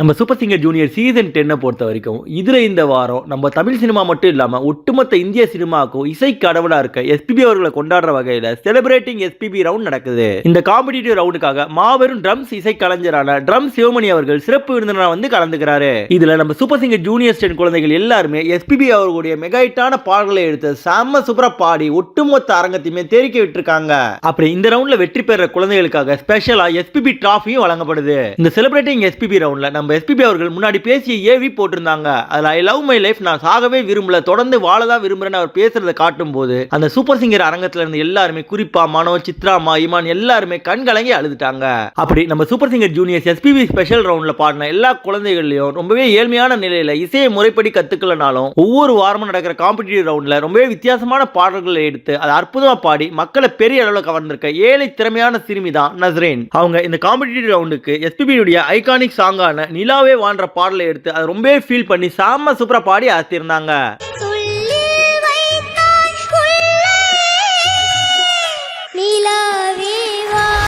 நம்ம super singer junior season டென்னை பொறுத்த வரைக்கும் இதில் இந்த வாரம் நம்ம தமிழ் சினிமா மட்டும் இல்லாமல் ஒட்டுமொத்த இந்திய சினிமாவுக்கும் இசை கடவுளாக இருக்க எஸ்பிபி அவர்களை கொண்டாடுற வகையில் செலிப்ரேட்டிங் எஸ்பிபி ரவுண்ட் நடக்குது. இந்த காம்படிட்டிவ் ரவுண்டுக்காக மாபெரும் ட்ரம்ஸ் இசை கலைஞரான ட்ரம் சிவமணி அவர்கள் சிறப்பு விருந்தினராக வந்து கலந்துக்கிறாரு. இதில் நம்ம சூப்பர் சிங்கர் ஜூனியர் டென் குழந்தைகள் எல்லாருமே எஸ்பிபி அவர்களுடைய மெகாயிட்டான பாடல்களை எடுத்து செம்ம சூப்பராக பாடி ஒட்டுமொத்த அரங்கத்தையுமே தெரிக்க விட்டுருக்காங்க. அப்படி இந்த ரவுண்டில் வெற்றி பெற குழந்தைகளுக்காக ஸ்பெஷலாக எஸ்பிபி டிராஃபியும் வழங்கப்படுது. இந்த செலிப்ரேட்டிங் எஸ்பிபி ரவுண்டில் நம்ம எஸ்பிபி அவர்கள் முன்னாடி பேசிய ஏவி போட்டிருந்தாங்க. அதில் ஐ லவ் மை லைஃப் நான் சாகவே விரும்பல தொடர்ந்து வாழ தான் விரும்புறேன்னு அவர் பேசுறதை காட்டும் போது அந்த சூப்பர் சிங்கர் அரங்கத்தில் இருந்து எல்லாருமே குறிப்பா மனோ சித்ராமா இமான் எல்லாருமே கண்கலங்கி அழுதுட்டாங்க. அப்படி நம்ம super singer juniors SPB special ரவுண்ட்ல பாடின எல்லா குழந்தைகள்லயும் ரொம்பவே ஏழ்மையான நிலையில இசையை முறைப்படி கத்துக்கலனாலும் ஒவ்வொரு வாரமும் நடக்கிற காம்படிட்டிவ் ரவுண்ட்ல ரொம்பவே வித்தியாசமான பாடல்களை எடுத்து அதை அற்புதமா பாடி மக்களை பெரிய அளவில் கவர்ந்திருக்க ஏழை திறமையான சிறுமி தான் நஸ்ரேன். அவங்க இந்த காம்படிட்டிவ் ரவுண்டுக்கு எஸ்பிபியுடைய ஐகானிக் சாங்கான நிலாவே வாழ்ற பாடலை எடுத்து அதை ரொம்பவே ஃபீல் பண்ணி சாம சூப்பரா பாடி அசத்திருந்தாங்க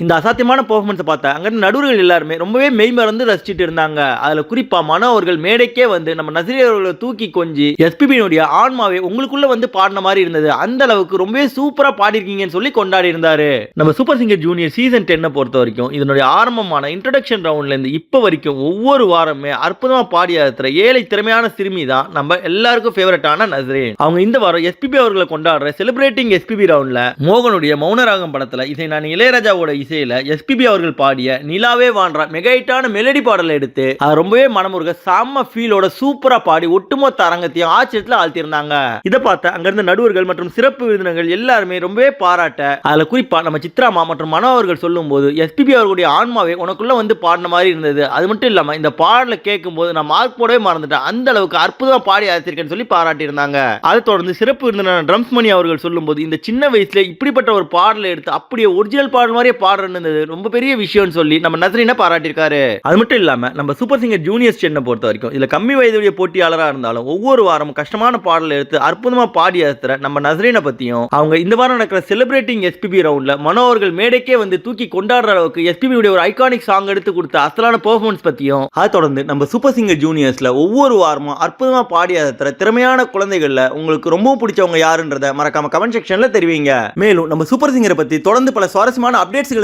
இந்த அசாத்தியமான பர்ஃபார்மன்ஸை பார்த்தா அங்கே நடுவர்கள் எல்லாருமே ரொம்பவே மெய்மறந்து ரசிச்சுட்டு இருந்தாங்க. அதில் குறிப்பாக மனோ அவர்கள் மேடைக்கே வந்து நம்ம நசிரி அவர்களை தூக்கி கொஞ்சி எஸ்பிபியினுடைய ஆன்மாவே உங்களுக்குள்ள வந்து பாடின மாதிரி இருந்தது. அந்த அளவுக்கு ரொம்பவே சூப்பராக பாடிருக்கீங்கன்னு சொல்லி கொண்டாடி இருந்தாரு நம்ம சூப்பர் சிங்கர் ஜூனியர் சீசன் டென்னை பொறுத்த வரைக்கும் இதனுடைய ஆரம்பமான இன்ட்ரடக்ஷன் ரவுண்ட்ல இருந்து இப்போ வரைக்கும் ஒவ்வொரு வாரமே அற்புதமாக பாடி ஆத்துற ஏழை திறமையான சிறுமி தான் நம்ம எல்லாருக்கும் ஃபேவரட்டான நஸ்ரீன் அவங்க இந்த வாரம் எஸ்பிபி அவர்களை கொண்டாடுற செலிப்ரேட்டிங் எஸ்பிபி ரவுண்ட்ல மோகனுடைய மௌனராகம் படத்தில் இசை நான் இளையராஜாவோட இசை இசையில் எஸ்பிபி அவர்கள் பாடிய நிலாவே வான்றா மெகைட்டான மெலடி பாடலை எடுத்து அது ரொம்பவே மனமுருக செம்ம ஃபீலோட சூப்பரா பாடி ஒட்டுமொத்த அரங்கத்தையும் ஆச்சரியத்துல ஆழ்த்திருந்தாங்க இதை பார்த்த அங்கிருந்த நடுவர்கள் மற்றும் சிறப்பு விருந்தினர்கள் எல்லாருமே ரொம்பவே பாராட்ட அதுல குறிப்பா நம்ம சித்ராமா மற்றும் மனோ அவர்கள் சொல்லும் போது எஸ்பிபி அவர்களுடைய ஆன்மாவே உனக்குள்ள வந்து பாடின மாதிரி இருந்தது. அது மட்டும் இல்லாம இந்த பாடலை கேட்கும்போது நான் மார்க் போடவே மறந்துட்டேன். அந்த அளவுக்கு அற்புதமாக பாடி ஆச்சிருக்கேன்னு சொல்லி பாராட்டியிருந்தாங்க. அதை தொடர்ந்து சிறப்பு விருந்தினர் ட்ரம்ஸ் மணி அவர்கள் சொல்லும்போது இந்த சின்ன வயசுல இப்படிப்பட்ட ஒரு பாடலை எடுத்து அப்படியே ஒரிஜினல் பாடல் மாதிரியே பாடுறது ரொம்ப பெரிய விஷயம்னு சொல்லி நம்ம நசரீனை பாராட்டியிருக்காரு. அது மட்டும் இல்லாம நம்ம சூப்பர் சிங்கர் ஜூனியர் சென்னை பொறுத்த வரைக்கும் இதுல கம்மி வயதுடைய போட்டியாளராக இருந்தாலும் ஒவ்வொரு வாரமும் கஷ்டமான பாடல் எடுத்து அற்புதமா பாடி அசுற நம்ம நசரினை பத்தியும் அவங்க இந்த வாரம் நடக்கிற செலிப்ரேட்டிங் எஸ்பிபி ரவுண்ட்ல மனோ அவர்கள் மேடைக்கே வந்து தூக்கி கொண்டாடுற அளவுக்கு எஸ்பிபி உடைய ஒரு ஐகானிக் சாங் எடுத்து கொடுத்த அசலான பெர்ஃபார்மன்ஸ் பத்தியும் அதை தொடர்ந்து நம்ம சூப்பர் சிங்கர் ஜூனியர்ஸ்ல ஒவ்வொரு வாரமும் அற்புதமா பாடி அசுற திறமையான குழந்தைகள்ல உங்களுக்கு ரொம்ப பிடிச்சவங்க யாருன்றத மறக்காம கமெண்ட் செக்ஷன்ல தெரிவிங்க. மேலும் நம்ம சூப்பர் சிங்கரை பத்தி தொடர்ந்து பல சுவாரஸ்யமான அப்டேட்ஸ்களை